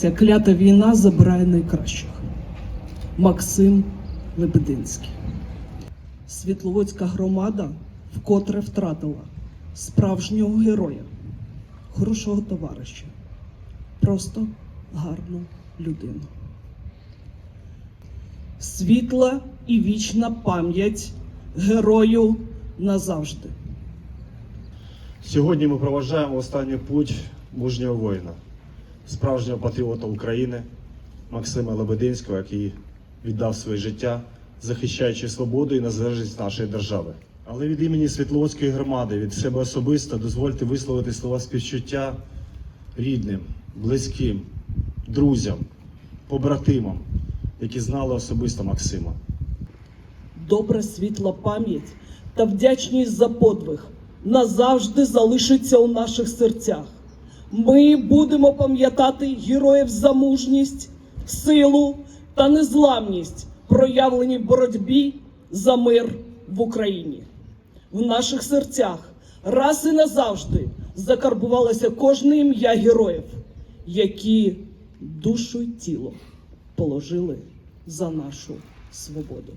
Ця клята війна забирає найкращих. Максим Лебединський. Світловодська громада вкотре втратила справжнього героя, хорошого товариша, просто гарну людину. Світла і вічна пам'ять герою назавжди. Сьогодні ми проважаємо останній путь мужнього воїна, справжнього патріота України Максима Лебединського, який віддав своє життя, захищаючи свободу і незалежність нашої держави. Але від імені Світловодської громади, від себе особисто, дозвольте висловити слова співчуття рідним, близьким, друзям, побратимам, які знали особисто Максима. Добра світла пам'ять та вдячність за подвиг назавжди залишиться у наших серцях. Ми будемо пам'ятати героїв за мужність, силу та незламність, проявлені в боротьбі за мир в Україні. В наших серцях раз і назавжди закарбувалося кожне ім'я героїв, які душу й тіло положили за нашу свободу.